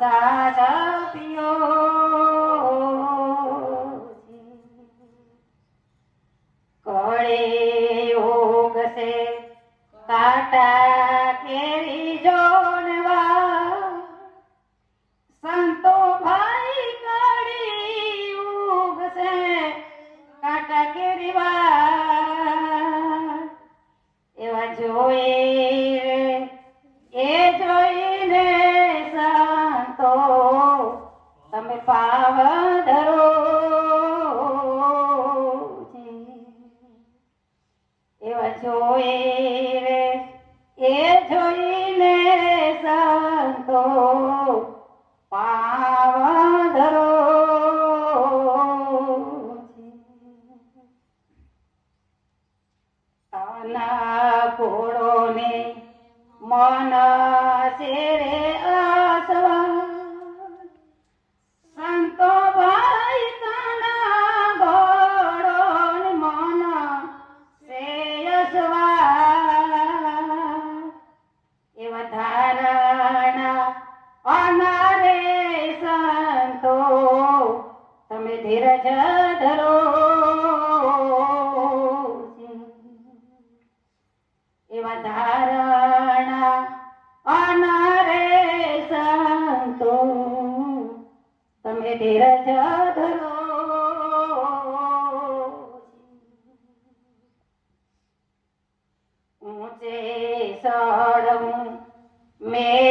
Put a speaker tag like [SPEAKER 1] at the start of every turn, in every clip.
[SPEAKER 1] સારા પિયો કળે ઓગસે કાટા હોય એ જોઈને સંતો પાવન ધરો ઘોડો ને મન શેરે આસવા ધરો એવા ધારણા અનારે તમે ધીરજ ધરો ઊંચે સળવું મેરો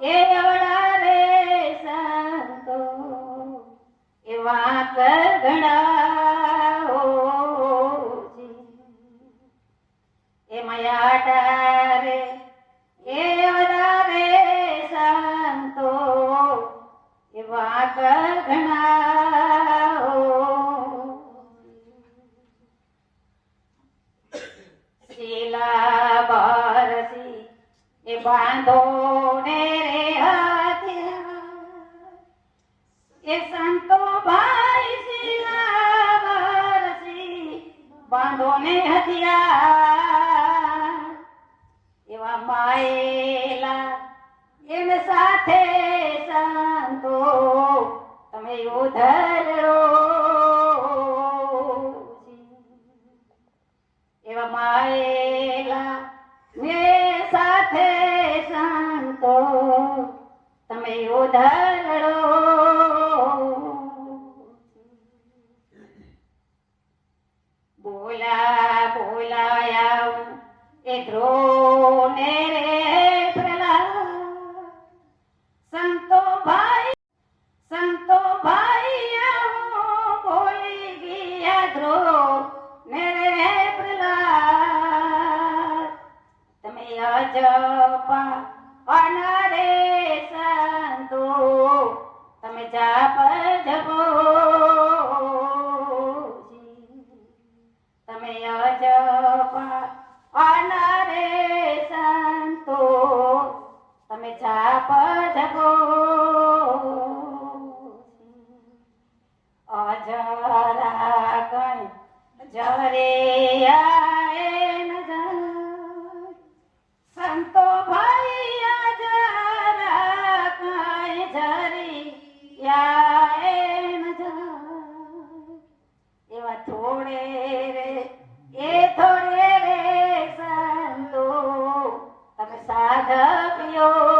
[SPEAKER 1] એ અવડા રે સંતો એ વાંક ઘણા એ મયા ડારે એ અવડા રે સંતો એ વાંક બાંધો ને રે એ સંતો ભાઈ શિલાવરસી બાંધો ને હથિયા એવા માયેલા એને સાથે સંતો, તમે ઉધરો એવા માયેલા ને તમે ઉધરો બોલા બોલાયા એ ધ્રોને રે સંતો ભાઈ સંતો ભાઈ બોલી ગયા ધ્રો ને રે પ્રહલાદ. તમે અજપા અનારે સંતો તમે જા પર જગો. તમે અજપા અનારે સંતો. તમે જા પર જગો. અજરા કઈ જરે adapiyo